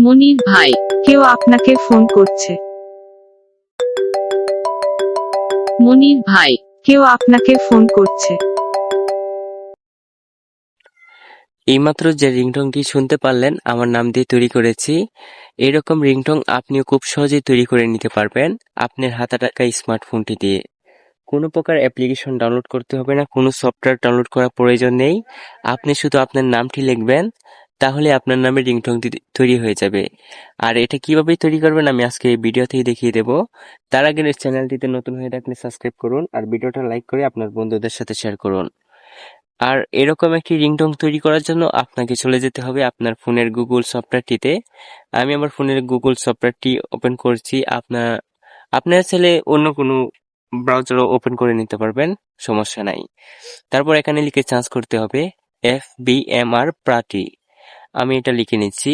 মনির ভাই, কেউ আপনাকে ফোন করছে। মনির ভাই, কেউ আপনাকে ফোন করছে। এইমাত্র যে রিংটংটি শুনতে পারলেন, আমার নাম দিয়ে তৈরি করেছি। এরকম রিংটং আপনিও খুব সহজেই তৈরি করে নিতে পারবেন আপনার হাতে থাকা স্মার্টফোনটি দিয়ে। কোনো প্রকার অ্যাপ্লিকেশন ডাউনলোড করতে হবে না, কোনো সফটওয়্যার ডাউনলোড করার প্রয়োজন নেই। আপনি শুধু আপনার নামটি লিখবেন তাহলে আপনার নামে রিংটংটি তৈরি হয়ে যাবে। আর এটা কীভাবে তৈরি করবেন আমি আজকে এই ভিডিওতেই দেখিয়ে দেব। তার আগে চ্যানেলটিতে নতুন হয়ে থাকলে সাবস্ক্রাইব করুন আর ভিডিওটা লাইক করে আপনার বন্ধুদের সাথে শেয়ার করুন। আর এরকম একটি রিংটং তৈরি করার জন্য আপনাকে চলে যেতে হবে আপনার ফোনের গুগল সফটওয়্যারটিতে আমি আমার ফোনের গুগল সফটওয়্যারটি ওপেন করছি। আপনার আপনার ছেলে অন্য কোনো ব্রাউজারও ওপেন করে নিতে পারবেন, সমস্যা নাই। তারপর এখানে লিখে চার্জ করতে হবে এফ বি এম আর প্রাটি আমি এটা লিখে নিচ্ছি।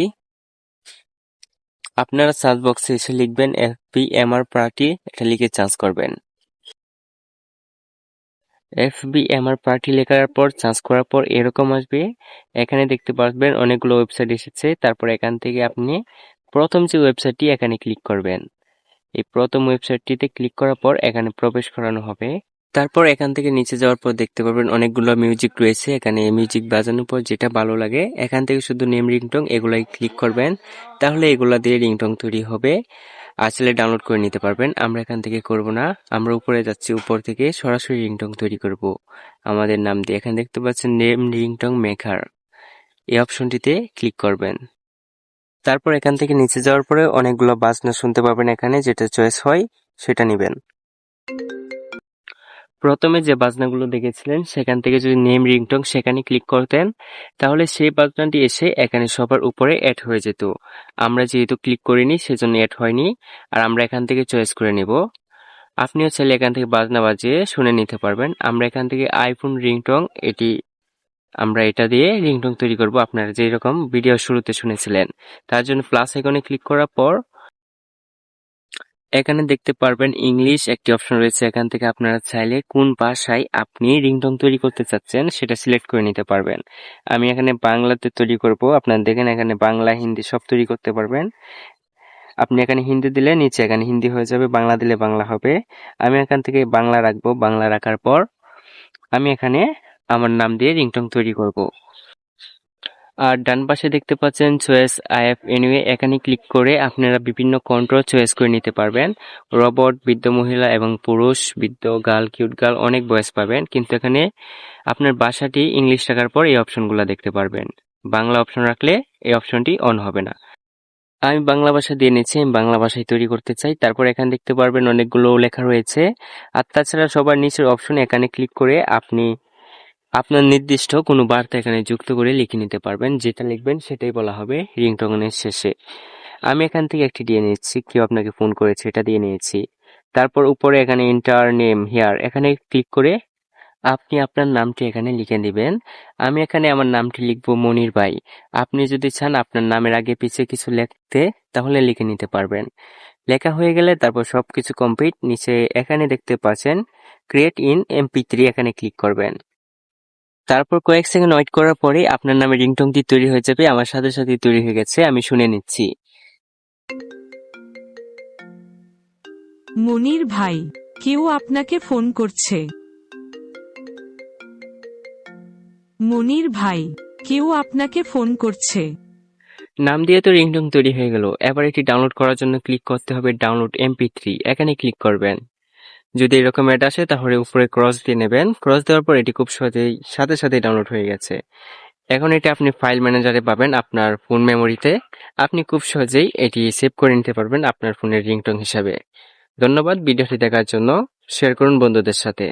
আপনারা সার্চ বক্সে এসে লিখবেন এফ বি এম আর প্রাটি এটা লিখে চার্জ করবেন। এফ বি এম আর প্রার্থী লেখার পর চার্জ করার পর এরকম আসবে। এখানে দেখতে পারবেন অনেকগুলো ওয়েবসাইট এসেছে। তারপর এখান থেকে আপনি প্রথম যে ওয়েবসাইটটি এখানে ক্লিক করবেন। এই প্রথম ওয়েবসাইটটিতে ক্লিক করার পর এখানে প্রবেশ করানো হবে। তারপর এখান থেকে নিচে যাওয়ার পর দেখতে পারবেন অনেকগুলো মিউজিক রয়েছে। এখানে মিউজিক বাজানোর পর যেটা ভালো লাগে, এখান থেকে শুধু নেম রিংটং এগুলাই ক্লিক করবেন, তাহলে এগুলা দিয়ে রিংটং তৈরি হবে। আসলে ডাউনলোড করে নিতে পারবেন। আমরা এখান থেকে করব না। আমরা উপরে যাচ্ছি, উপর থেকে সরাসরি রিংটং তৈরি করব। আমাদের নাম দিয়ে এখানে দেখতে পাচ্ছেন নেম রিংটং মেকার এই অপশনটিতে ক্লিক করবেন। তারপর এখান থেকে নিচে যাওয়ার পরে অনেকগুলো বাজনা শুনতে পাবেন এখানে, যেটা চয়েস হয়, সেটা নেবেন। প্রথমে যে বাজনাগুলো দেখেছিলেন, সেখান থেকে যদি নেম রিংটং সেখানে ক্লিক করতেন, তাহলে সেই বাজনাটি এসে এখানে সবার উপরে অ্যাড হয়ে যেত। আমরা যেহেতু ক্লিক করিনি, সেজন্য অ্যাড হয়নি, আর আমরা এখান থেকে চয়েস করে নেব। আপনিও চাইলে এখান থেকে বাজনা বাজিয়ে শুনে নিতে পারবেন। আমরা এখান থেকে আইফোন রিংটং এটি আমরা এটা দিয়ে রিংটং তৈরি করব। আপনারা যেরকম ভিডিও শুরুতে শুনেছিলেন, তার জন্য প্লাস আইকনে ক্লিক করার পর এখানে দেখতে পারবেন ইংলিশ একটি অপশন রয়েছে। এখান থেকে আপনারা চাইলে কোন ভাষায় আপনি রিংটং তৈরি করতে চাচ্ছেন সেটা সিলেক্ট করে নিতে পারবেন। আমি এখানে বাংলাতে তৈরি করব। আপনারা দেখেন এখানে বাংলা, হিন্দি সব তৈরি করতে পারবেন। আপনি এখানে হিন্দি দিলে নিচে এখানে হিন্দি হয়ে যাবে, বাংলা দিলে বাংলা হবে। আমি এখান থেকে বাংলা রাখব। বাংলা রাখার পর আমি এখানে আমার নাম দিয়ে রিংটং তৈরি করব। আর ডান পাশে দেখতে পাচ্ছেন চয়েস আইএফ এনিওয়ে। এখানে ক্লিক করে আপনারা বিভিন্ন কন্ট্রোল চয়েস করে নিতে পারবেন। রবট, বৃদ্ধ মহিলা এবং পুরুষ, বৃদ্ধ গার্ল, কিউট গার্ল, অনেক বয়স পাবেন। কিন্তু এখানে আপনার ভাষাটি ইংলিশ রাখার পর এই অপশনগুলো দেখতে পারবেন। বাংলা অপশন রাখলে এই অপশনটি অন হবে না। আমি বাংলা ভাষা দিয়ে নিচ্ছি, আমি বাংলা ভাষায় তৈরি করতে চাই। তারপর এখানে দেখতে পারবেন অনেকগুলো লেখা রয়েছে। আর তাছাড়া সবার নিচের অপশন এখানে ক্লিক করে আপনি আপনার নির্দিষ্ট কোনো বার্তা এখানে যুক্ত করে লিখে নিতে পারবেন। যেটা লিখবেন সেটাই বলা হবে রিংটনের শেষে। আমি এখান থেকে একটি দিয়ে নিচ্ছি, কেউ আপনাকে ফোন করেছে, এটা দিয়ে নিয়েছি। তারপর উপরে এখানে ইন্টার নেম হেয়ার এখানে ক্লিক করে আপনি আপনার নামটি এখানে লিখে দিবেন। আমি এখানে আমার নামটি লিখব মনির ভাই। আপনি যদি চান আপনার নামের আগে পিছিয়ে কিছু লিখতে, তাহলে লিখে নিতে পারবেন। লেখা হয়ে গেলে তারপর সবকিছু কমপ্লিট নিচে এখানে দেখতে পাচ্ছেন ক্রিয়েট ইন এমপি থ্রি এখানে ক্লিক করবেন। তারপর কয়েক সেকেন্ড ওয়েট করার পরে আপনার নামে রিংটংটি তৈরি হয়ে যাবে আমার সাথে সাথে তৈরি হয়ে গেছে আমি শুনে নিচ্ছি। মনির ভাই কেউ আপনাকে ফোন করছে। মনির ভাই কেউ আপনাকে ফোন করছে। নাম দিয়ে তো রিংটং তৈরি হয়ে গেল এবার এটি ডাউনলোড করার জন্য ক্লিক করতে হবে ডাউনলোড এমপি থ্রি এখানে ক্লিক করবেন। যদি এরকম অ্যাড আসে, তাহলে উপরে ক্রস দিয়ে নেবেন। ক্রস দেওয়ার পর এটি খুব সহজেই সাথে সাথে ডাউনলোড হয়ে গেছে। এখন এটি আপনি ফাইল ম্যানেজারে পাবেন আপনার ফোন মেমোরিতে আপনি খুব সহজেই এটি সেভ করে নিতে পারবেন আপনার ফোনের রিংটং হিসাবে। ধন্যবাদ ভিডিওটি দেখার জন্য। শেয়ার করুন বন্ধুদের সাথে।